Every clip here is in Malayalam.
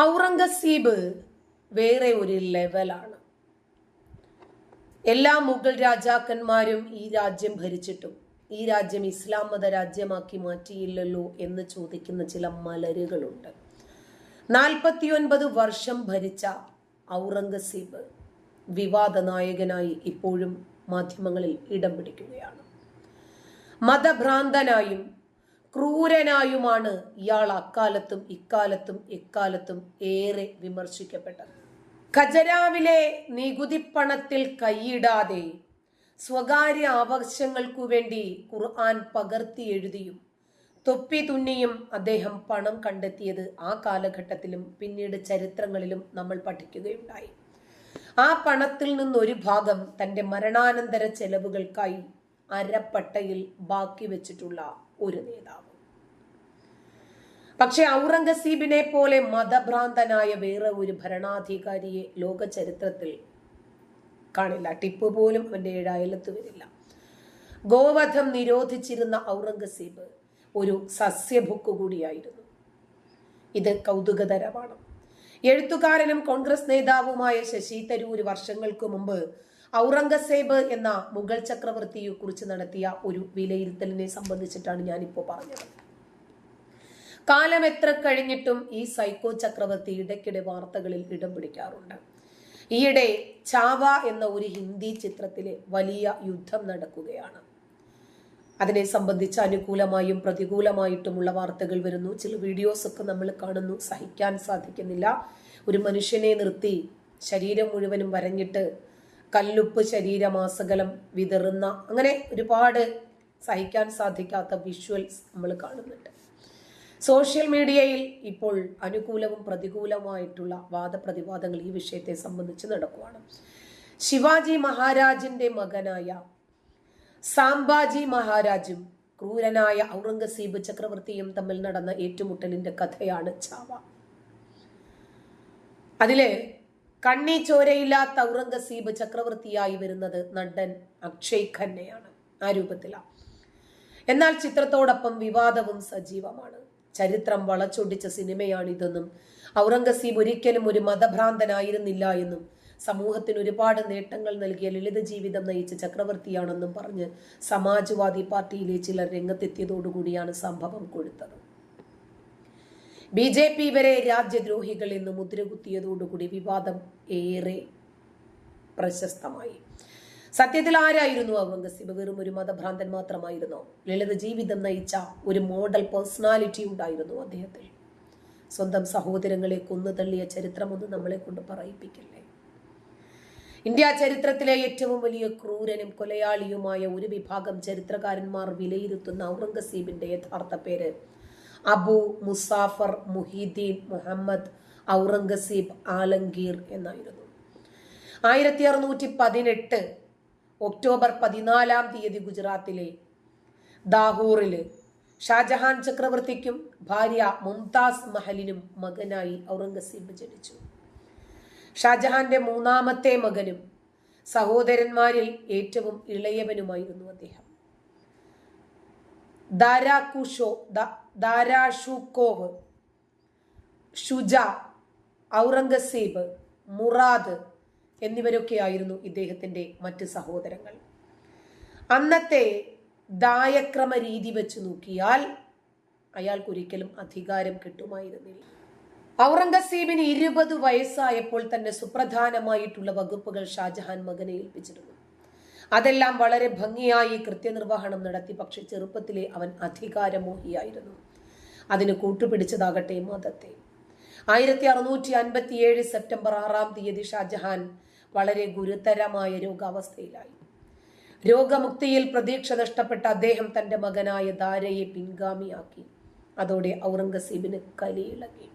ഔറംഗസീബ് വേറെ ഒരു ലെവലാണ്. എല്ലാ മുഗൾ രാജാക്കന്മാരും ഈ രാജ്യം ഭരിച്ചിട്ടും ഈ രാജ്യം ഇസ്ലാം മത രാജ്യമാക്കി മാറ്റിയില്ലല്ലോ എന്ന് ചോദിക്കുന്ന ചില മലരുകളുണ്ട്. നാൽപ്പത്തിയൊൻപത് വർഷം ഭരിച്ച ഔറംഗസീബ് വിവാദ നായകനായി ഇപ്പോഴും മാധ്യമങ്ങളിൽ ഇടം പിടിക്കുകയാണ്. മതഭ്രാന്തനായും ക്രൂരനായുമാണ് ഇയാൾ അക്കാലത്തും ഇക്കാലത്തും എക്കാലത്തും ഏറെ വിമർശിക്കപ്പെട്ടത്. ഖജരാവിലെ നികുതി പണത്തിൽ കൈയിടാതെ സ്വകാര്യ ആവശ്യങ്ങൾക്കു വേണ്ടി ഖുർആൻ പകർത്തി എഴുതിയും തൊപ്പി തുന്നിയും അദ്ദേഹം പണം കണ്ടെത്തിയത് ആ കാലഘട്ടത്തിലും പിന്നീട് ചരിത്രങ്ങളിലും നമ്മൾ പഠിക്കുകയുണ്ടായി. ആ പണത്തിൽ നിന്നൊരു ഭാഗം തന്റെ മരണാനന്തര ചെലവുകൾക്കായി അരപ്പട്ടയിൽ ബാക്കി വെച്ചിട്ടുള്ള ഒരു നേതാവ്. പക്ഷെ ഔറംഗസീബിനെ പോലെ മതഭ്രാന്തനായ വേറെ ഒരു ഭരണാധികാരിയെ ലോക ചരിത്രത്തിൽ കാണില്ല. ടിപ്പ് പോലും അവന്റെ ഏഴായലത്ത് വരില്ല. ഗോവധം നിരോധിച്ചിരുന്ന ഔറംഗസീബ് ഒരു സസ്യഭുക്ക് കൂടിയായിരുന്നു. ഇത് കൗതുകതരമാണ്. എഴുത്തുകാരനും കോൺഗ്രസ് നേതാവുമായ ശശി തരൂർ വർഷങ്ങൾക്ക് മുമ്പ് ഔറംഗസേബ് എന്ന മുഗൾ ചക്രവർത്തിയെ കുറിച്ച് നടത്തിയ ഒരു വിലയിരുത്തലിനെ സംബന്ധിച്ചിട്ടാണ് ഞാനിപ്പോൾ പറഞ്ഞത്. കാലം എത്ര കഴിഞ്ഞിട്ടും ഈ സൈക്കോ ചക്രവർത്തി ഇടയ്ക്കിടെ വാർത്തകളിൽ ഇടം പിടിക്കാറുണ്ട്. ഈയിടെ ചാവ എന്ന ഒരു ഹിന്ദി ചിത്രത്തിലെ വലിയ യുദ്ധം നടക്കുകയാണ്. അതിനെ സംബന്ധിച്ച് അനുകൂലമായും പ്രതികൂലമായിട്ടുമുള്ള വാർത്തകൾ വരുന്നു. ചില വീഡിയോസ് ഒക്കെ നമ്മൾ കാണുന്നു. സഹിക്കാൻ സാധിക്കുന്നില്ല. ഒരു മനുഷ്യനെ നിർത്തി ശരീരം മുഴുവനും വരഞ്ഞിട്ട് കല്ലുപ്പ് ശരീരമാസകലം വിതറുന്ന അങ്ങനെ ഒരുപാട് സഹിക്കാൻ സാധിക്കാത്ത വിഷ്വൽസ് നമ്മൾ കാണുന്നുണ്ട്. സോഷ്യൽ മീഡിയയിൽ ഇപ്പോൾ അനുകൂലവും പ്രതികൂലവുമായിട്ടുള്ള വാദപ്രതിവാദങ്ങൾ ഈ വിഷയത്തെ സംബന്ധിച്ച് നടക്കുവാണ്. ശിവാജി മഹാരാജിന്റെ മകനായ സാംബാജി മഹാരാജും ക്രൂരനായ ഔറംഗസീബ് ചക്രവർത്തിയും തമ്മിൽ നടന്ന ഏറ്റുമുട്ടലിന്റെ കഥയാണ് ചാവ. അതിൽ കണ്ണി ചോരയില്ലാത്ത ഔറംഗസീബ് ചക്രവർത്തിയായി വരുന്നത് നടൻ അക്ഷയ് ഖന്നയാണ് ആ രൂപത്തിലാണ് എന്നാൽ ചിത്രത്തോടൊപ്പം വിവാദവും സജീവമാണ്. ചരിത്രം വളച്ചൊടിച്ച സിനിമയാണിതെന്നും ഔറംഗസീബ് ഒരിക്കലും ഒരു മതഭ്രാന്തനായിരുന്നില്ല എന്നും സമൂഹത്തിന് ഒരുപാട് നേട്ടങ്ങൾ നൽകിയ ലളിത ജീവിതം നയിച്ച ചക്രവർത്തിയാണെന്നും പറഞ്ഞ് സമാജ്വാദി പാർട്ടിയിലെ ചിലർ രംഗത്തെത്തിയതോടുകൂടിയാണ് സംഭവം കൊഴുത്തത്. ബി ജെ പി വരെ രാജ്യദ്രോഹികൾ എന്ന് മുദ്രകുത്തിയതോടുകൂടി വിവാദം ഏറെ പ്രശസ്തമായി. സത്യത്തിൽ ആരായിരുന്നു ഔറംഗസീബ് വെറും ഒരു മതഭ്രാന്തൻ മാത്രമായിരുന്നു? ലളിത ജീവിതം നയിച്ച ഒരു മോഡൽ പേഴ്സണാലിറ്റി ഉണ്ടായിരുന്നു അദ്ദേഹത്തിൽ. സ്വന്തം സഹോദരങ്ങളെ കൊന്നു തള്ളിയ ചരിത്രമൊന്നും നമ്മളെ കൊണ്ട് പറയിപ്പിക്കില്ലേ? ഇന്ത്യ ചരിത്രത്തിലെ ഏറ്റവും വലിയ ക്രൂരനും കൊലയാളിയുമായ ഒരു വിഭാഗം ചരിത്രകാരന്മാർ വിലയിരുത്തുന്ന ഔറംഗസീബിന്റെ യഥാർത്ഥ പേര് അബു മുസാഫർ മുഹീദ്ദീൻ മുഹമ്മദ് ഔറംഗസീബ് ആലംഗീർ എന്നായിരുന്നു. ആയിരത്തി അറുന്നൂറ്റി പതിനെട്ട് ഒക്ടോബർ പതിനാലാം തീയതി ഗുജറാത്തിലെ ദാഹൂറിൽ ഷാജഹാൻ ചക്രവർത്തിക്കും ഭാര്യ മുംതാസ് മഹലിനും മകനായി ഔറംഗസീബ് ജനിച്ചു. ഷാജഹാന്റെ മൂന്നാമത്തെ മകനും സഹോദരന്മാരിൽ ഏറ്റവും ഇളയവനുമായിരുന്നു അദ്ദേഹം. ദാരാകുഷോ ദാരാഷുക്കോവ് ഷുജ ഔറംഗസീബ് മുറാദ് എന്നിവരൊക്കെയായിരുന്നു ഇദ്ദേഹത്തിന്റെ മറ്റ് സഹോദരങ്ങൾ. അന്നത്തെ ദായക്രമ രീതി വെച്ച് നോക്കിയാൽ അയാൾക്കൊരിക്കലും അധികാരം കിട്ടുമായിരുന്നില്ല. ഔറംഗസീബിന് ഇരുപത് വയസ്സായപ്പോൾ തന്നെ സുപ്രധാനമായിട്ടുള്ള വകുപ്പുകൾ ഷാജഹാൻ മകനെ ഏൽപ്പിച്ചിരുന്നു. അതെല്ലാം വളരെ ഭംഗിയായി കൃത്യനിർവഹണം നടത്തി പക്ഷെ ചെറുപ്പത്തിലെ അവൻ അധികാരമോഹിയായിരുന്നു. അതിന് കൂട്ടുപിടിച്ചതാകട്ടെ മതത്തെ. ആയിരത്തി അറുന്നൂറ്റി അൻപത്തിയേഴ് സെപ്റ്റംബർ ആറാം തീയതി ഷാജഹാൻ വളരെ ഗുരുതരമായ രോഗാവസ്ഥയിലായി രോഗമുക്തിയിൽ പ്രതീക്ഷ നഷ്ടപ്പെട്ട അദ്ദേഹം തന്റെ മകനായ ദാരയെ പിൻഗാമിയാക്കി. അതോടെ ഔറംഗസീബിന് കലിയിളകി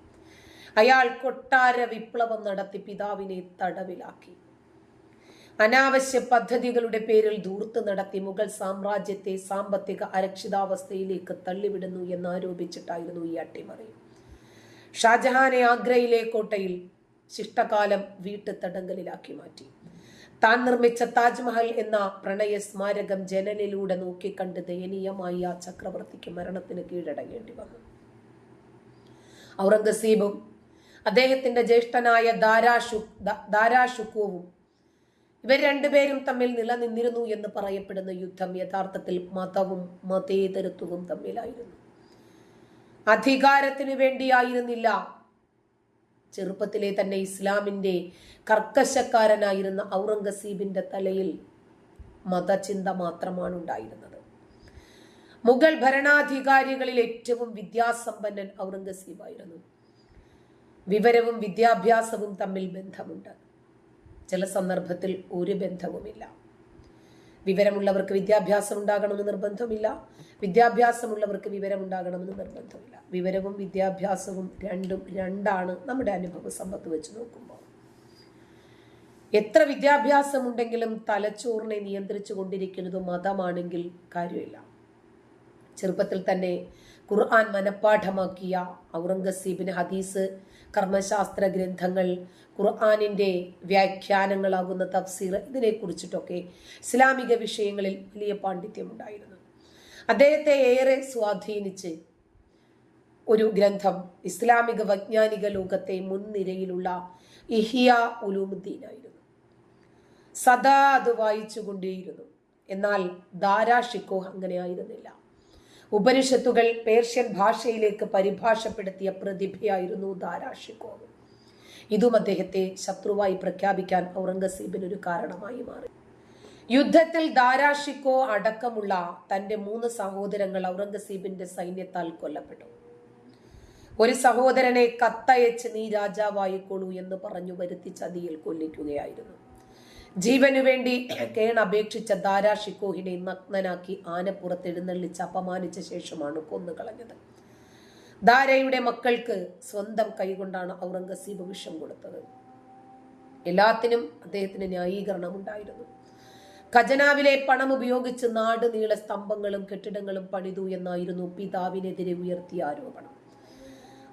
അയാൾ കൊട്ടാര വിപ്ലവം നടത്തി പിതാവിനെ തടവിലാക്കി. അനാവശ്യ പദ്ധതികളുടെ പേരിൽ ധൂർത്ത് നടത്തി മുഗൾ സാമ്രാജ്യത്തെ സാമ്പത്തിക അരക്ഷിതാവസ്ഥയിലേക്ക് തള്ളിവിടുന്നു എന്നാരോപിച്ചിട്ടായിരുന്നു ഈ അട്ടിമറി. ഷാജഹാനെ ആഗ്രയിലെ കോട്ടയിൽ ശിഷ്ടകാലം വീട്ടു തടങ്കലിലാക്കി മാറ്റി. താൻ നിർമ്മിച്ച താജ്മഹൽ എന്ന പ്രണയ സ്മാരകം ജനലിലൂടെ നോക്കിക്കണ്ട് ദയനീയമായി ആ ചക്രവർത്തിക്ക് മരണത്തിന് കീഴടങ്ങേണ്ടി വന്നു. ഔറംഗസീബും അദ്ദേഹത്തിന്റെ ജ്യേഷ്ഠനായ ദാരാഷു ദാരാഷുക്കോവും ഇവർ രണ്ടുപേരും തമ്മിൽ നിലനിന്നിരുന്നു എന്ന് പറയപ്പെടുന്ന യുദ്ധം യഥാർത്ഥത്തിൽ മതവും മതേതരത്വവും തമ്മിലായിരുന്നു. അധികാരത്തിനു വേണ്ടിയായിരുന്നില്ല ചെറുപ്പത്തിലെ തന്നെ ഇസ്ലാമിന്റെ കർക്കശക്കാരനായിരുന്ന ഔറംഗസീബിന്റെ തലയിൽ മതചിന്ത മാത്രമാണ് ഉണ്ടായിരുന്നത് മുഗൾ ഭരണാധികാരികളിൽ ഏറ്റവും വിദ്യാസമ്പന്നൻ ഔറംഗസീബായിരുന്നു. വിവരവും വിദ്യാഭ്യാസവും തമ്മിൽ ബന്ധമുണ്ട്. ചില സന്ദർഭത്തിൽ ഒരു ബന്ധവുമില്ല. വിവരമുള്ളവർക്ക് വിദ്യാഭ്യാസം ഉണ്ടാകണമെന്ന് നിർബന്ധമില്ല. വിദ്യാഭ്യാസമുള്ളവർക്ക് വിവരമുണ്ടാകണമെന്ന് നിർബന്ധമില്ല. വിവരവും വിദ്യാഭ്യാസവും രണ്ടും രണ്ടാണ് നമ്മുടെ അനുഭവ സമ്പത്ത് വെച്ച് നോക്കുമ്പോൾ. എത്ര വിദ്യാഭ്യാസമുണ്ടെങ്കിലും തലച്ചോറിനെ നിയന്ത്രിച്ചു കൊണ്ടിരിക്കുന്നത് മതമാണെങ്കിൽ കാര്യമില്ല. ചെറുപ്പത്തിൽ തന്നെ ഖുർആൻ മനഃപ്പാഠമാക്കിയ ഔറംഗസീബിന് ഹദീസ് കർമ്മശാസ്ത്ര ഗ്രന്ഥങ്ങൾ ഖുർആാനിന്റെ വ്യാഖ്യാനങ്ങളാകുന്ന തഫ്സീർ ഇതിനെക്കുറിച്ചിട്ടൊക്കെ ഇസ്ലാമിക വിഷയങ്ങളിൽ വലിയ പാണ്ഡിത്യമുണ്ടായിരുന്നു. അദ്ദേഹത്തെ ഏറെ സ്വാധീനിച്ച് ഒരു ഗ്രന്ഥം ഇസ്ലാമിക വൈജ്ഞാനിക ലോകത്തെ മുൻനിരയിലുള്ള ഇഹിയ ഉലൂമുദ്ദീനായിരുന്നു. സദാ അത് വായിച്ചുകൊണ്ടേയിരുന്നു. എന്നാൽ ദാരാ അങ്ങനെ ആയിരുന്നില്ല ഉപനിഷത്തുകൾ പേർഷ്യൻ ഭാഷയിലേക്ക് പരിഭാഷപ്പെടുത്തിയ പ്രതിഭയായിരുന്നു ദാരാഷിക്കോവ് ഇതും അദ്ദേഹത്തെ ശത്രുവായി പ്രഖ്യാപിക്കാൻ ഔറംഗസീബിന് ഒരു കാരണമായി മാറി. യുദ്ധത്തിൽ ദാരാഷിക്കോ അടക്കമുള്ള തന്റെ മൂന്ന് സഹോദരങ്ങൾ ഔറംഗസീബിന്റെ സൈന്യത്താൽ കൊല്ലപ്പെട്ടു. ഒരു സഹോദരനെ കത്തയച്ച് നീ രാജാവായിക്കൊള്ളൂ എന്ന് പറഞ്ഞു വരുത്തി ചതിയിൽ കൊല്ലിക്കുകയായിരുന്നു. ജീവനു വേണ്ടി കേണപേക്ഷിച്ച ദാരാ ഷിക്കോഹിനെ നഗ്നനാക്കി ആനപ്പുറത്ത് എഴുന്നള്ളിച്ച് അപമാനിച്ച ശേഷമാണ് കൊന്നുകളഞ്ഞത്. ദാരയുടെ മക്കൾക്ക് സ്വന്തം കൈകൊണ്ടാണ് ഔറംഗസീബ് വിഷം കൊടുത്തത്. എല്ലാത്തിനും അദ്ദേഹത്തിന് ന്യായീകരണം ഉണ്ടായിരുന്നു ഖജനാവിലെ പണം ഉപയോഗിച്ച് നാട് നീള സ്തംഭങ്ങളും കെട്ടിടങ്ങളും പണിതു എന്നായിരുന്നു പിതാവിനെതിരെ ഉയർത്തിയ ആരോപണം.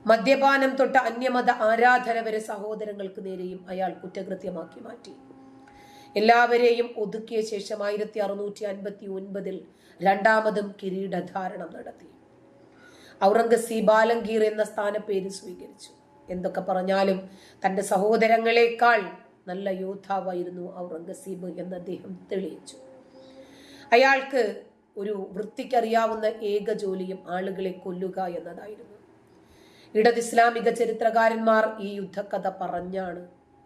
മദ്യപാനം തൊട്ട് അന്യമത ആരാധന വരെ സഹോദരങ്ങൾക്ക് നേരെയും അയാൾ കുറ്റകൃത്യമാക്കി മാറ്റി. എല്ലാവരെയും ഒതുക്കിയ ശേഷം ആയിരത്തി അറുന്നൂറ്റി അൻപത്തി ഒൻപതിൽ രണ്ടാമതും കിരീടധാരണം നടത്തി. ഔറംഗസീബ് ആലംഗീർ എന്ന സ്ഥാനപ്പേര് സ്വീകരിച്ചു. എന്തൊക്കെ പറഞ്ഞാലും തന്റെ സഹോദരങ്ങളെക്കാൾ നല്ല യോദ്ധാവായിരുന്നു ഔറംഗസീബ് എന്ന് അദ്ദേഹം തെളിയിച്ചു. അയാൾക്ക് ഒരു വൃത്തിക്കറിയാവുന്ന ഏക ജോലിയും ആളുകളെ കൊല്ലുക എന്നതായിരുന്നു. ഇടത് ഇസ്ലാമിക ചരിത്രകാരന്മാർ ഈ യുദ്ധക്കഥ പറഞ്ഞാണ്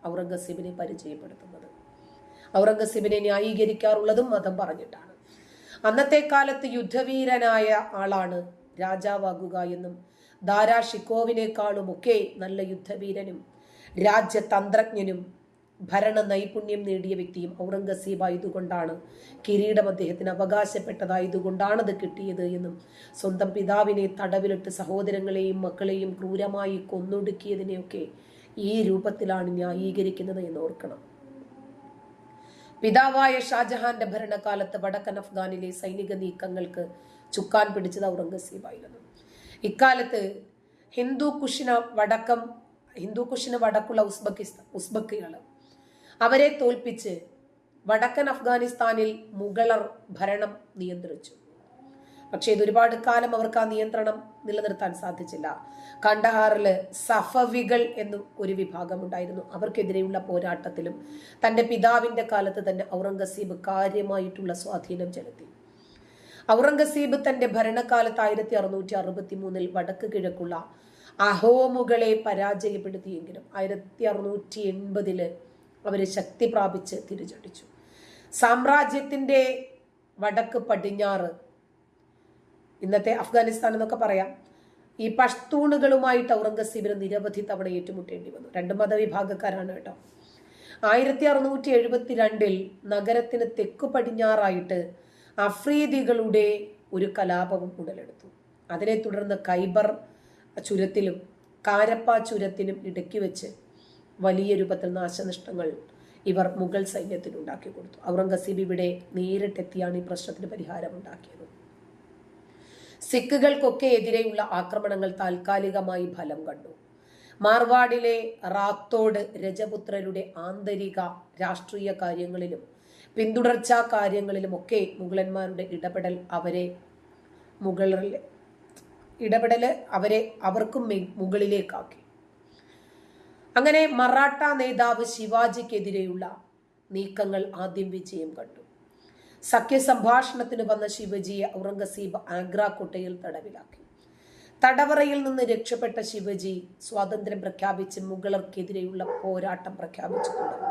ഔറംഗസീബിനെ പരിചയപ്പെടുത്തുന്നത്. ഔറംഗസീബിനെ ന്യായീകരിക്കാറുള്ളതും മതം പറഞ്ഞിട്ടാണ്. അന്നത്തെ കാലത്ത് യുദ്ധവീരനായ ആളാണ് രാജാവാകുക എന്നും ദാരാ ഷിക്കോവിനേക്കാളുമൊക്കെ നല്ല യുദ്ധവീരനും രാജ്യതന്ത്രജ്ഞനും ഭരണ നൈപുണ്യം നേടിയ വ്യക്തിയും ഔറംഗസീബ് ആയതുകൊണ്ടാണ് കിരീടം അദ്ദേഹത്തിന് അവകാശപ്പെട്ടതായതുകൊണ്ടാണ് അത് കിട്ടിയത് എന്നും സ്വന്തം പിതാവിനെ തടവിലിട്ട് സഹോദരങ്ങളെയും മക്കളെയും ക്രൂരമായി കൊന്നൊടുക്കിയതിനെയൊക്കെ ഈ രൂപത്തിലാണ് ന്യായീകരിക്കുന്നത് എന്ന് ഓർക്കണം. പിതാവായ ഷാജഹാന്റെ ഭരണകാലത്ത് വടക്കൻ അഫ്ഗാനിലെ സൈനിക നീക്കങ്ങൾക്ക് ചുക്കാൻ പിടിച്ചത് ഔറംഗസീബായിരുന്നു. ഇക്കാലത്ത് ഹിന്ദു കുഷിന വടക്കം ഹിന്ദു വടക്കുള്ള ഉസ്ബക്കിസ്ഥാൻ ഉസ്ബക്കുകൾ അവരെ തോൽപ്പിച്ച് വടക്കൻ അഫ്ഗാനിസ്ഥാനിൽ മുഗളർ ഭരണം നിയന്ത്രിച്ചു. പക്ഷേ ഇത് ഒരുപാട് കാലം അവർക്ക് ആ നിയന്ത്രണം നിലനിർത്താൻ സാധിച്ചില്ല. കണ്ടഹാറിൽ സഫവികൾ എന്നും ഒരു വിഭാഗം ഉണ്ടായിരുന്നു. അവർക്കെതിരെയുള്ള പോരാട്ടത്തിലും തന്റെ പിതാവിന്റെ കാലത്ത് തന്നെ ഔറംഗസീബ് കാര്യമായിട്ടുള്ള സ്വാധീനം ചെലുത്തി. ഔറംഗസീബ് തന്റെ ഭരണകാലത്ത് ആയിരത്തി അറുന്നൂറ്റി അറുപത്തി മൂന്നിൽ വടക്ക് കിഴക്കുള്ള അഹോമുകളെ പരാജയപ്പെടുത്തിയെങ്കിലും ആയിരത്തി അറുന്നൂറ്റി എൺപതിൽ അവർ ശക്തി പ്രാപിച്ച് തിരിച്ചടിച്ചു. സാമ്രാജ്യത്തിന്റെ വടക്ക് പടിഞ്ഞാറ് ഇന്നത്തെ അഫ്ഗാനിസ്ഥാൻ എന്നൊക്കെ പറയാം. ഈ പഷ്തൂണുകളുമായിട്ട് ഔറംഗസീബിന് നിരവധി തവണ ഏറ്റുമുട്ടേണ്ടി വന്നു. രണ്ട് മതവിഭാഗക്കാരാണ് കേട്ടോ. ആയിരത്തി അറുന്നൂറ്റി എഴുപത്തി രണ്ടിൽ നഗരത്തിന് തെക്കു പടിഞ്ഞാറായിട്ട് അഫ്രീദികളുടെ ഒരു കലാപവും ഉടലെടുത്തു. അതിനെ തുടർന്ന് കൈബർ ചുരത്തിലും കാരപ്പ ചുരത്തിനും ഇടയ്ക്ക് വെച്ച് വലിയ രൂപത്തിൽ നാശനഷ്ടങ്ങൾ ഇവർ മുഗൾ സൈന്യത്തിന് ഉണ്ടാക്കി കൊടുത്തു ഔറംഗസീബ് ഇവിടെ നേരിട്ടെത്തിയാണ് ഈ പ്രശ്നത്തിന് പരിഹാരം ഉണ്ടാക്കിയത് സിഖുകൾക്കൊക്കെ എതിരെയുള്ള ആക്രമണങ്ങൾ താൽക്കാലികമായി ഫലം കണ്ടു. മാർവാഡിലെ റാത്തോഡ് രജപുത്രരുടെ ആന്തരിക രാഷ്ട്രീയ കാര്യങ്ങളിലും പിന്തുടർച്ചാ കാര്യങ്ങളിലുമൊക്കെ മുഗളന്മാരുടെ ഇടപെടൽ അവരെ മുകളിൽ ഇടപെടൽ അവരെ അവർക്കും മുകളിലേക്കാക്കി. അങ്ങനെ മറാഠ നേതാവ് ശിവാജിക്കെതിരെയുള്ള നീക്കങ്ങൾ ആദ്യം വിജയം കണ്ടു. സഖ്യ സംഭാഷണത്തിന് വന്ന ശിവജിയെ ഔറംഗസീബ് ആഗ്ര കോട്ടയിൽ തടവിലാക്കി. തടവറയിൽ നിന്ന് രക്ഷപ്പെട്ട ശിവജി സ്വാതന്ത്ര്യം പ്രഖ്യാപിച്ച് മുഗളർക്കെതിരെയുള്ള പോരാട്ടം പ്രഖ്യാപിച്ചു തുടങ്ങി.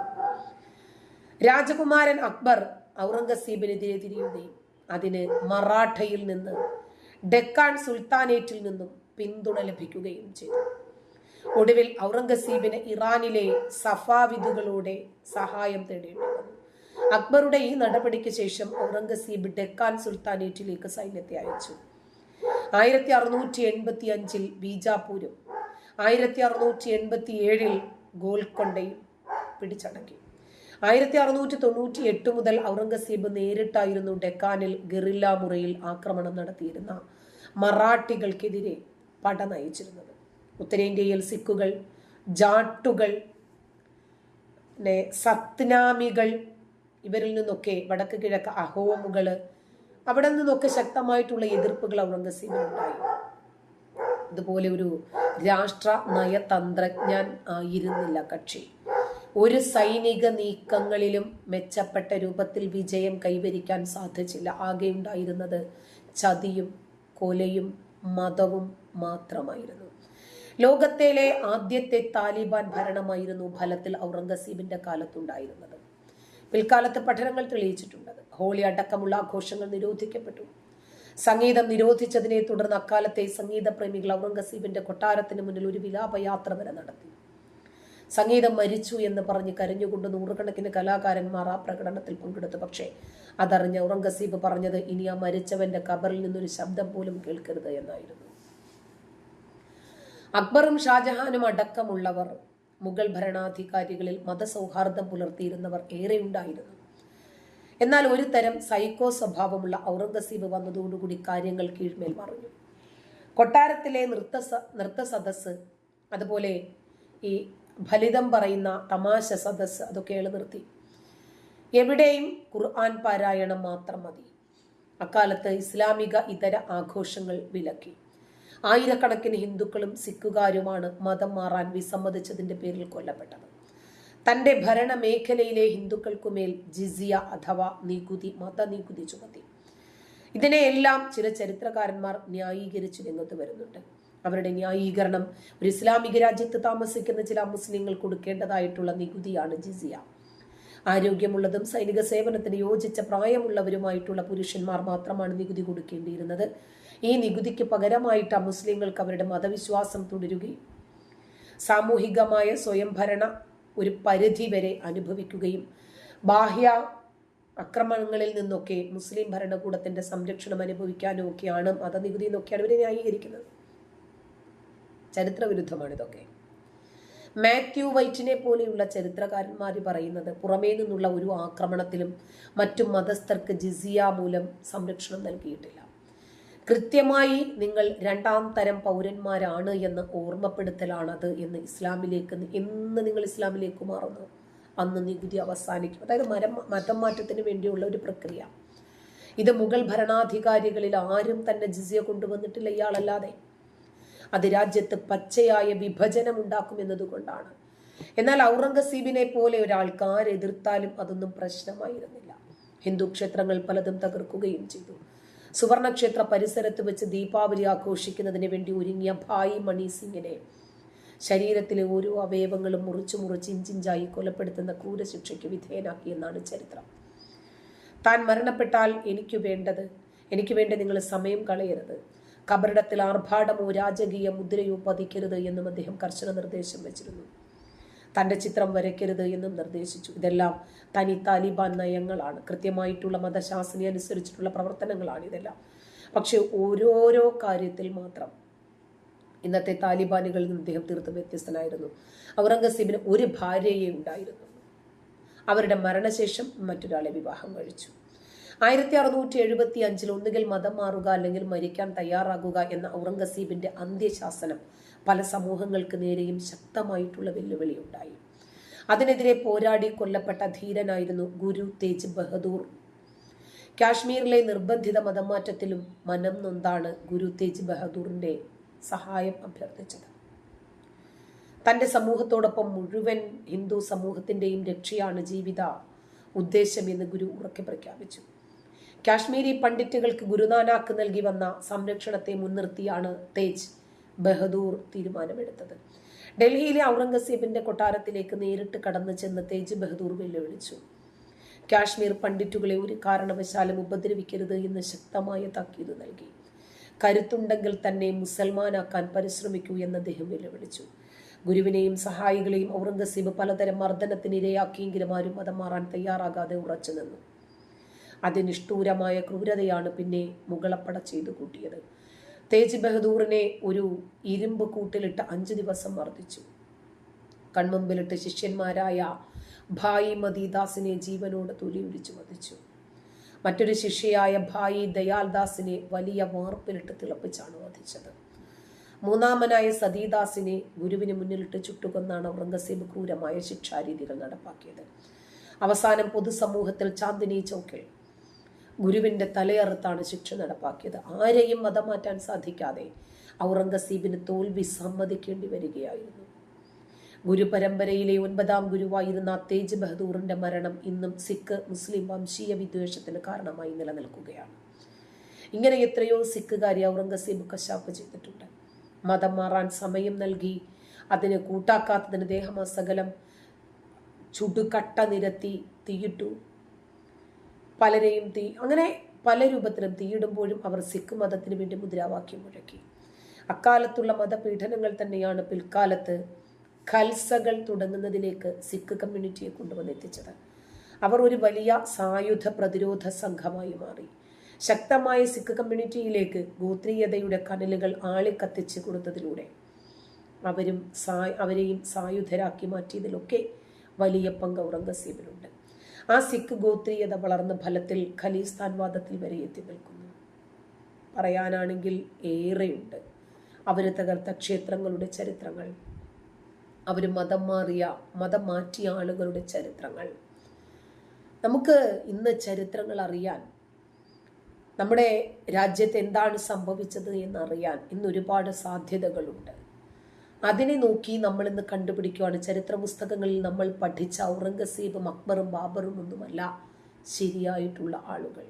രാജകുമാരൻ അക്ബർ ഔറംഗസീബിനെതിരെ തിരിയുകയും അതിന് മറാഠയിൽ നിന്ന് ഡെക്കാൻ സുൽത്താനേറ്റിൽ നിന്നും പിന്തുണ ലഭിക്കുകയും ചെയ്തു. ഒടുവിൽ ഔറംഗസീബിന് ഇറാനിലെ സഫാവിദുകളുടെ സഹായം തേടേണ്ടി വന്നു. അക്ബറുടെ ഈ നടപടിക്ക് ശേഷം ഔറംഗസീബ് ഡെക്കാൻ സുൽത്താനേറ്റിലേക്ക് സൈന്യത്തെ അയച്ചു. ആയിരത്തി അറുന്നൂറ്റി എൺപത്തി അഞ്ചിൽ ബീജാപൂരും ആയിരത്തി അറുന്നൂറ്റി എൺപത്തി ഏഴിൽ ഗോൽക്കൊണ്ടയും പിടിച്ചടക്കി. ആയിരത്തി അറുന്നൂറ്റി തൊണ്ണൂറ്റി എട്ട് മുതൽ ഔറംഗസീബ് നേരിട്ടായിരുന്നു ഡെക്കാനിൽ ഗറില്ല മുറയിൽ ആക്രമണം നടത്തിയിരുന്ന മറാഠികൾക്കെതിരെ പട നയിച്ചിരുന്നത്. ഉത്തരേന്ത്യയിൽ സിക്കുകൾ ജാട്ടുകൾ സത്നാമികൾ ഇവരിൽ നിന്നൊക്കെ വടക്ക് കിഴക്ക് അഹോമുകൾ അവിടെ നിന്നൊക്കെ ശക്തമായിട്ടുള്ള എതിർപ്പുകൾ ഔറംഗസീബിനുണ്ടായി ഇതുപോലെ ഒരു രാഷ്ട്ര നയതന്ത്രജ്ഞൻ ആയിരുന്നില്ല കക്ഷി. ഒരു സൈനിക നീക്കങ്ങളിലും മെച്ചപ്പെട്ട രൂപത്തിൽ വിജയം കൈവരിക്കാൻ സാധിച്ചില്ല. ആകെ ഉണ്ടായിരുന്നത് ചതിയും കൊലയും മതവും മാത്രമായിരുന്നു. ലോകത്തിലെ ആദ്യത്തെ താലിബാൻ ഭരണമായിരുന്നു ഫലത്തിൽ ഔറംഗസീബിന്റെ കാലത്തുണ്ടായിരുന്നത്. പിൽക്കാലത്ത് പഠനങ്ങൾ തെളിയിച്ചിട്ടുള്ളത് ഹോളി അടക്കമുള്ള ആഘോഷങ്ങൾ നിരോധിക്കപ്പെട്ടു. സംഗീതം നിരോധിച്ചതിനെ തുടർന്ന് അക്കാലത്തെ സംഗീത പ്രേമികൾ ഔറംഗസീബിന്റെ കൊട്ടാരത്തിന് മുന്നിൽ ഒരു വിലാപയാത്ര വരെ നടത്തി. സംഗീതം മരിച്ചു എന്ന് പറഞ്ഞ് കരഞ്ഞുകൊണ്ട് നൂറുകണക്കിന് കലാകാരന്മാർ ആ പ്രകടനത്തിൽ പങ്കെടുത്തു. പക്ഷേ അതറിഞ്ഞ ഔറംഗസീബ് പറഞ്ഞത് ഇനി ആ മരിച്ചവന്റെ കബറിൽ നിന്നൊരു ശബ്ദം പോലും കേൾക്കരുത് എന്നായിരുന്നു. അക്ബറും ഷാജഹാനും അടക്കമുള്ളവർ മുഗൾ ഭരണാധികാരികളിൽ മതസൗഹാർദ്ദം പുലർത്തിയിരുന്നവർ ഏറെ ഉണ്ടായിരുന്നു എന്നാൽ ഒരു തരം സൈക്കോ സ്വഭാവമുള്ള ഔറംഗസീബ് വന്നതോടുകൂടി കാര്യങ്ങൾ കീഴ്മേൽ മറിഞ്ഞു. കൊട്ടാരത്തിലെ നൃത്ത നൃത്ത സദസ് അതുപോലെ ഈ ഫലിതം പറയുന്ന തമാശ സദസ് അതൊക്കെ ഏൾ നിർത്തി എവിടെയും ഖുർആൻ പാരായണം മാത്രം മതി. അക്കാലത്ത് ഇസ്ലാമിക ഇതര ആഘോഷങ്ങൾ വിലക്കി. ആയിരക്കണക്കിന് ഹിന്ദുക്കളും സിഖുകാരുമാണ് മതം മാറാൻ വിസമ്മതിച്ചതിന്റെ പേരിൽ കൊല്ലപ്പെട്ടത്. തന്റെ ഭരണ മേഖലയിലെ ഹിന്ദുക്കൾക്കുമേൽ ജിസിയ അഥവാ നികുതി മതനികുതി ചുമത്തി. ഇതിനെയെല്ലാം ചില ചരിത്രകാരന്മാർ ന്യായീകരിച്ചു രംഗത്ത് വരുന്നുണ്ട്. അവരുടെ ന്യായീകരണം ഒരു ഇസ്ലാമിക രാജ്യത്ത് താമസിക്കുന്ന ചില മുസ്ലിങ്ങൾ കൊടുക്കേണ്ടതായിട്ടുള്ള നികുതിയാണ് ജിസിയ. ആരോഗ്യമുള്ളതും സൈനിക സേവനത്തിന് യോജിച്ച പ്രായമുള്ളവരുമായിട്ടുള്ള പുരുഷന്മാർ മാത്രമാണ് നികുതി കൊടുക്കേണ്ടിയിരുന്നത്. ഈ നികുതിക്ക് പകരമായിട്ട് മുസ്ലിങ്ങൾക്ക് അവരുടെ മതവിശ്വാസം തുടരുകയും സാമൂഹികമായ സ്വയംഭരണ ഒരു പരിധി വരെ അനുഭവിക്കുകയും ബാഹ്യ അക്രമണങ്ങളിൽ നിന്നൊക്കെ മുസ്ലിം ഭരണകൂടത്തിന്റെ സംരക്ഷണം അനുഭവിക്കാനും ഒക്കെയാണ് മതനികുതി എന്നൊക്കെയാണ് ഇവരെ ന്യായീകരിക്കുന്നത്. ചരിത്രവിരുദ്ധമാണ് ഇതൊക്കെ. മാത്യു വൈറ്റിനെ പോലെയുള്ള ചരിത്രകാരന്മാർ പറയുന്നത് പുറമേ നിന്നുള്ള ഒരു ആക്രമണത്തിലും മറ്റു മതസ്ഥർക്ക് ജിസിയ മൂലം സംരക്ഷണം നൽകിയിട്ടില്ല. കൃത്യമായി നിങ്ങൾ രണ്ടാം തരം പൗരന്മാരാണ് എന്ന് ഓർമ്മപ്പെടുത്തലാണത് എന്ന് ഇസ്ലാമിലേക്ക് എന്ന് നിങ്ങൾ ഇസ്ലാമിലേക്ക് മാറുന്നു. അന്ന് നികുതി അവസാനിക്കും. അതായത് മരം മതം മാറ്റത്തിന് വേണ്ടിയുള്ള ഒരു പ്രക്രിയ. ഇത് മുഗൾ ഭരണാധികാരികളിൽ ആരും തന്നെ ജിസിയ കൊണ്ടുവന്നിട്ടില്ല ഇയാളല്ലാതെ. അത് രാജ്യത്ത് പച്ചയായ വിഭജനം ഉണ്ടാക്കുമെന്നതുകൊണ്ടാണ്. എന്നാൽ ഔറംഗസീബിനെ പോലെ ഒരാൾക്ക് എതിർത്താലും അതൊന്നും പ്രശ്നമായിരുന്നില്ല. ഹിന്ദു ക്ഷേത്രങ്ങൾ പലതും തകർക്കുകയും ചെയ്തു. സുവർണക്ഷേത്ര പരിസരത്ത് വെച്ച് ദീപാവലി ആഘോഷിക്കുന്നതിന് വേണ്ടി ഒരുങ്ങിയ ഭായി മണി സിംഗിനെ ശരീരത്തിലെ ഓരോ അവയവങ്ങളും മുറിച്ചു മുറിച്ച് ഇഞ്ചിഞ്ചായി കൊലപ്പെടുത്തുന്ന ക്രൂരശിക്ഷയ്ക്ക് വിധേയനാക്കിയെന്നാണ് ചരിത്രം. താൻ മരണപ്പെട്ടാൽ എനിക്ക് വേണ്ടത് എനിക്ക് വേണ്ടി നിങ്ങൾ സമയം കളയരുത്. കബറിടത്തിൽ ആർഭാടമോ രാജകീയ മുദ്രയോ പതിക്കരുത് എന്നും അദ്ദേഹം കർശന നിർദ്ദേശം വെച്ചിരുന്നു. തന്റെ ചിത്രം വരയ്ക്കരുത് എന്നും നിർദ്ദേശിച്ചു. ഇതെല്ലാം തനി താലിബാൻ നയങ്ങളാണ്. കൃത്യമായിട്ടുള്ള മതശാസന അനുസരിച്ചിട്ടുള്ള പ്രവർത്തനങ്ങളാണ് ഇതെല്ലാം. പക്ഷേ ഓരോരോ കാര്യത്തിൽ മാത്രം ഇന്നത്തെ താലിബാനുകളിൽ നിന്ന് അദ്ദേഹം തീർത്തും വ്യത്യസ്തനായിരുന്നു. ഔറംഗസീബിന് ഒരു ഭാര്യയെ ഉണ്ടായിരുന്നു. അവരുടെ മരണശേഷം മറ്റൊരാളെ വിവാഹം കഴിച്ചു. ആയിരത്തി അറുന്നൂറ്റി എഴുപത്തി അഞ്ചിൽ ഒന്നുകിൽ മതം മാറുക അല്ലെങ്കിൽ മരിക്കാൻ തയ്യാറാകുക എന്ന ഔറംഗസീബിന്റെ അന്ത്യശാസനം പല സമൂഹങ്ങൾക്ക് നേരെയും ശക്തമായിട്ടുള്ള വെല്ലുവിളിയുണ്ടായി. അതിനെതിരെ പോരാടി കൊല്ലപ്പെട്ട ധീരനായിരുന്നു ഗുരു തേജ് ബഹദൂർ. കാശ്മീരിലെ നിർബന്ധിത മതമാറ്റത്തിലും മനം നൊന്താണ് ഗുരു തേജ് ബഹദൂറിന്റെ സഹായം അഭ്യർത്ഥിച്ചത്. തന്റെ സമൂഹത്തോടൊപ്പം മുഴുവൻ ഹിന്ദു സമൂഹത്തിന്റെയും രക്ഷയാണ് ജീവിത ഉദ്ദേശമെന്ന് ഗുരു ഉറക്കെ പ്രഖ്യാപിച്ചു. കാശ്മീരി പണ്ഡിറ്റുകൾക്ക് ഗുരുനാനാക്ക് നൽകി വന്ന സംരക്ഷണത്തെ മുൻനിർത്തിയാണ് തേജ്. ബഹദൂർ തീരുമാനമെടുത്തത്. ഡൽഹിയിലെ ഔറംഗസീബിന്റെ കൊട്ടാരത്തിലേക്ക് നേരിട്ട് കടന്നു ചെന്ന് തേജ് ബഹദൂർ വെല്ലുവിളിച്ചു. കാശ്മീർ പണ്ഡിറ്റുകളെ ഒരു കാരണവശാലും ഉപദ്രവിക്കരുത് എന്ന് ശക്തമായ താക്കീത് നൽകി. കരുത്തുണ്ടെങ്കിൽ തന്നെ മുസൽമാനാക്കാൻ പരിശ്രമിക്കൂ എന്ന് അദ്ദേഹം വെല്ലുവിളിച്ചു. ഗുരുവിനെയും സഹായികളെയും ഔറംഗസീബ് പലതരം മർദ്ദനത്തിന് ഇരയാക്കിയെങ്കിലും ആരും മതം മാറാൻ തയ്യാറാകാതെ ഉറച്ചു നിന്നു. അതിനിഷ്ഠൂരമായ ക്രൂരതയാണ് പിന്നെ മുകളപ്പട ചെയ്തു കൂട്ടിയത്. തേജ് ബഹദൂറിനെ ഒരു ഇരുമ്പ് കൂട്ടിലിട്ട് അഞ്ചു ദിവസം മർദ്ദിച്ചു. കൺമുമ്പിലിട്ട് ശിഷ്യന്മാരായ ഭായി മദീദാസിനെ ജീവനോട് തൊലിയൊഴിച്ചു വധിച്ചു. മറ്റൊരു ശിഷ്യയായ ഭായി ദയാൽദാസിനെ വലിയ വാർപ്പിലിട്ട് തിളപ്പിച്ചാണ് വധിച്ചത്. മൂന്നാമനായ സതീദാസിനെ ഗുരുവിന് മുന്നിലിട്ട് ചുട്ടുകൊന്നാണ് ഔറംഗസീബ് ക്രൂരമായ ശിക്ഷാരീതികൾ നടപ്പാക്കിയത്. അവസാനം പൊതുസമൂഹത്തിൽ ചാന്ദിനി ചൗക്കിൽ ഗുരുവിന്റെ തലയറുത്താണ് ശിക്ഷ നടപ്പാക്കിയത്. ആരെയും മതം മാറ്റാൻ സാധിക്കാതെ ഔറംഗസീബിന് തോൽവി സമ്മതിക്കേണ്ടി വരികയായിരുന്നു. ഗുരുപരമ്പരയിലെ ഒൻപതാം ഗുരുവായിരുന്ന തേജ് ബഹദൂറിന്റെ മരണം ഇന്നും സിഖ് മുസ്ലിം വംശീയ വിദ്വേഷത്തിന് കാരണമായി നിലനിൽക്കുകയാണ്. ഇങ്ങനെ എത്രയോ സിഖുകാരി ഔറംഗസീബ് കശാപ്പ് ചെയ്തിട്ടുണ്ട്. മതം മാറാൻ സമയം നൽകി അതിന് കൂട്ടാക്കാത്തതിന് ദേഹമസകലം ചുടുകട്ട നിരത്തി തീയിട്ടു പലരെയും തീ അങ്ങനെ പല രൂപത്തിലും തീയിടുമ്പോഴും അവർ സിഖ് മതത്തിന് വേണ്ടി മുദ്രാവാക്യം മുഴക്കി. അക്കാലത്തുള്ള മതപീഡനങ്ങൾ തന്നെയാണ് പിൽക്കാലത്ത് ഖൽസകൾ തുടങ്ങുന്നതിലേക്ക് സിഖ് കമ്മ്യൂണിറ്റിയെ കൊണ്ടുവന്നെത്തിച്ചത്. അവർ ഒരു വലിയ സായുധ പ്രതിരോധ സംഘമായി മാറി. ശക്തമായ സിഖ് കമ്മ്യൂണിറ്റിയിലേക്ക് ഗോത്രീയതയുടെ കനലുകൾ ആളിക്കത്തിച്ച് കൊടുത്തതിലൂടെ അവരും സാ അവരെയും സായുധരാക്കി മാറ്റിയതിലൊക്കെ വലിയ പങ്ക് ഔറംഗസീബിനുണ്ട്. ആ സിഖ് ഗോത്രീയത വളർന്ന ഫലത്തിൽ ഖലീസ്ഥാൻ വാദത്തിൽ വരെ എത്തി നിൽക്കുന്നു. പറയാനാണെങ്കിൽ ഏറെയുണ്ട്. അവർ തകർത്ത ക്ഷേത്രങ്ങളുടെ ചരിത്രങ്ങൾ അവർ മതം മാറിയ മതം മാറ്റിയ ആളുകളുടെ ചരിത്രങ്ങൾ. നമുക്ക് ഇന്ന് ചരിത്രങ്ങൾ അറിയാൻ നമ്മുടെ രാജ്യത്ത് എന്താണ് സംഭവിച്ചത് എന്നറിയാൻ ഇന്ന് ഒരുപാട് സാധ്യതകളുണ്ട്. അതിനെ നോക്കി നമ്മൾ ഇന്ന് കണ്ടുപിടിക്കുകയാണ് ചരിത്ര പുസ്തകങ്ങളിൽ നമ്മൾ പഠിച്ച ഔറംഗസീബും അക്ബറും ബാബറും ഒന്നുമല്ല ശരിയായിട്ടുള്ള ആളുകൾ.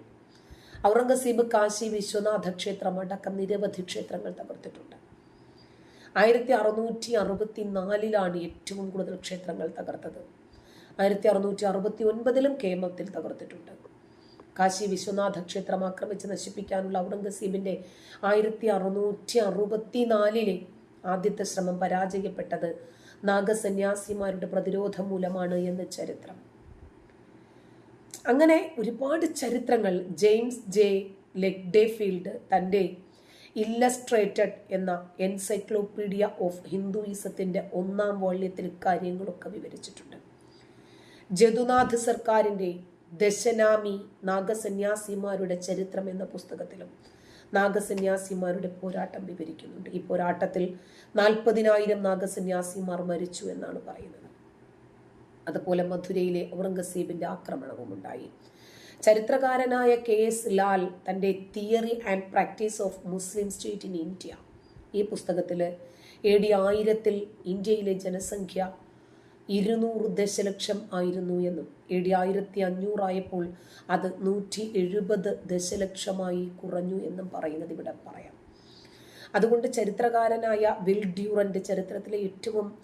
ഔറംഗസീബ് കാശി വിശ്വനാഥ ക്ഷേത്രം അടക്കം നിരവധി ക്ഷേത്രങ്ങൾ തകർത്തിട്ടുണ്ട്. ആയിരത്തി അറുന്നൂറ്റി അറുപത്തി നാലിലാണ് ഏറ്റവും കൂടുതൽ ക്ഷേത്രങ്ങൾ തകർത്തത്. ആയിരത്തി അറുന്നൂറ്റി അറുപത്തി ഒൻപതിലും കേമത്തിൽ തകർത്തിട്ടുണ്ട്. കാശി വിശ്വനാഥ ക്ഷേത്രം ആക്രമിച്ച് നശിപ്പിക്കാനുള്ള ഔറംഗസീബിന്റെ ആയിരത്തി അറുന്നൂറ്റി അറുപത്തി നാലിലെ ആദ്യത്തെ ശ്രമം പരാജയപ്പെട്ടത് നാഗസന്യാസിമാരുടെ പ്രതിരോധം മൂലമാണ് എന്ന് ചരിത്രം. അങ്ങനെ ഒരുപാട് ചരിത്രങ്ങൾ ജെയിംസ് ജെ. ലെഗ്ഡേഫീൽഡ് തന്റെ ഇല്ലസ്ട്രേറ്റഡ് എന്ന എൻസൈക്ലോപീഡിയ ഓഫ് ഹിന്ദുയിസത്തിന്റെ ഒന്നാം വോള്യത്തിൽ കാര്യങ്ങളൊക്കെ വിവരിച്ചിട്ടുണ്ട്. ജദുനാഥ് സർക്കാരിന്റെ ദശനാമി നാഗസന്യാസിമാരുടെ ചരിത്രം എന്ന പുസ്തകത്തിലും നാഗസന്യാസിമാരുടെ പോരാട്ടം വിവരിക്കുന്നുണ്ട്. ഈ പോരാട്ടത്തിൽ നാൽപ്പതിനായിരം നാഗസന്യാസിമാർ മരിച്ചു എന്നാണ് പറയുന്നത്. അതുപോലെ മധുരയിലെ ഔറംഗസീബിന്റെ ആക്രമണവും ഉണ്ടായി. ചരിത്രകാരനായ കെ എസ് ലാൽ തന്റെ theory and practice of Muslim state in India. ഈ പുസ്തകത്തിൽ എ ഡി ആയിരത്തിൽ ഇന്ത്യയിലെ ജനസംഖ്യ ഇരുന്നൂറ് ദശലക്ഷം ആയിരുന്നു എന്നും. എ ആയിരത്തി അഞ്ഞൂറായപ്പോൾ അത് നൂറ്റി എഴുപത് ദശലക്ഷമായി കുറഞ്ഞു എന്നും പറയുന്നത് ഇവിടെ പറയാം. അതുകൊണ്ട് ചരിത്രകാരനായ വിൽ ഡ്യൂറന്റ് ചരിത്രത്തിലെ ഏറ്റവും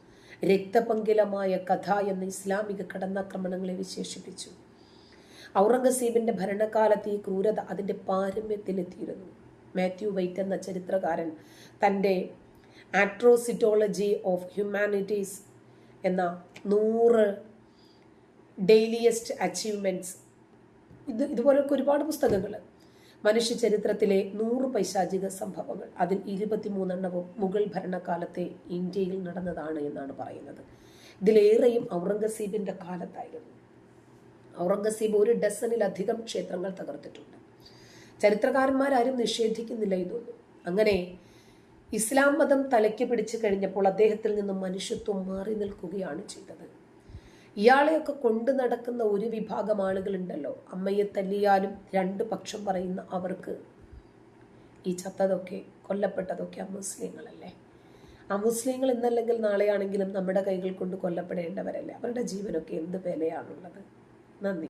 രക്തപങ്കിലമായ കഥ എന്ന് ഇസ്ലാമിക കടന്നാക്രമണങ്ങളെ വിശേഷിപ്പിച്ചു. ഔറംഗസീബിന്റെ ഭരണകാലത്ത് ഈ ക്രൂരത അതിന്റെ പാരമ്യത്തിലെത്തിയിരുന്നു. മാത്യു വൈറ്റ് എന്ന ചരിത്രകാരൻ തന്റെ ആട്രോസിറ്റോളജി ഓഫ് ഹ്യൂമാനിറ്റീസ് എന്ന നൂറ് ഡെയിലിയസ്റ്റ് അച്ചീവ്മെന്റ്സ് ഇത് ഇതുപോലൊക്കെ ഒരുപാട് പുസ്തകങ്ങൾ. മനുഷ്യ ചരിത്രത്തിലെ നൂറ് പൈശാചിക സംഭവങ്ങൾ. അതിൽ ഇരുപത്തിമൂന്നെണ്ണവും മുഗൾ ഭരണകാലത്തെ ഇന്ത്യയിൽ നടന്നതാണ് എന്നാണ് പറയുന്നത്. ഇതിലേറെയും ഔറംഗസീബിന്റെ കാലത്തായിരുന്നു. ഔറംഗസീബ് ഒരു ഡസനിലധികം ക്ഷേത്രങ്ങൾ തകർത്തിട്ടുണ്ട്. ചരിത്രകാരന്മാരാരും നിഷേധിക്കുന്നില്ല ഇതൊന്നും. അങ്ങനെ ഇസ്ലാം മതം തലയ്ക്ക് പിടിച്ചു കഴിഞ്ഞപ്പോൾ അദ്ദേഹത്തിൽ നിന്നും മനുഷ്യത്വം മാറി നിൽക്കുകയാണ് ചെയ്തത്. ഇയാളെയൊക്കെ കൊണ്ടു നടക്കുന്ന ഒരു വിഭാഗം ആളുകളുണ്ടല്ലോ. അമ്മയെ തല്ലിയാലും രണ്ട് പക്ഷം പറയുന്ന അവർക്ക് ഈ ചത്തതൊക്കെ കൊല്ലപ്പെട്ടതൊക്കെ മുസ്ലിങ്ങളല്ലേ ആ മുസ്ലിങ്ങൾ ഇന്നല്ലെങ്കിൽ നാളെയാണെങ്കിലും നമ്മുടെ കൈകൾ കൊണ്ട് കൊല്ലപ്പെടേണ്ടവരല്ലേ? അവരുടെ ജീവനൊക്കെ എന്ത് വിലയാണുള്ളത്? നന്ദി.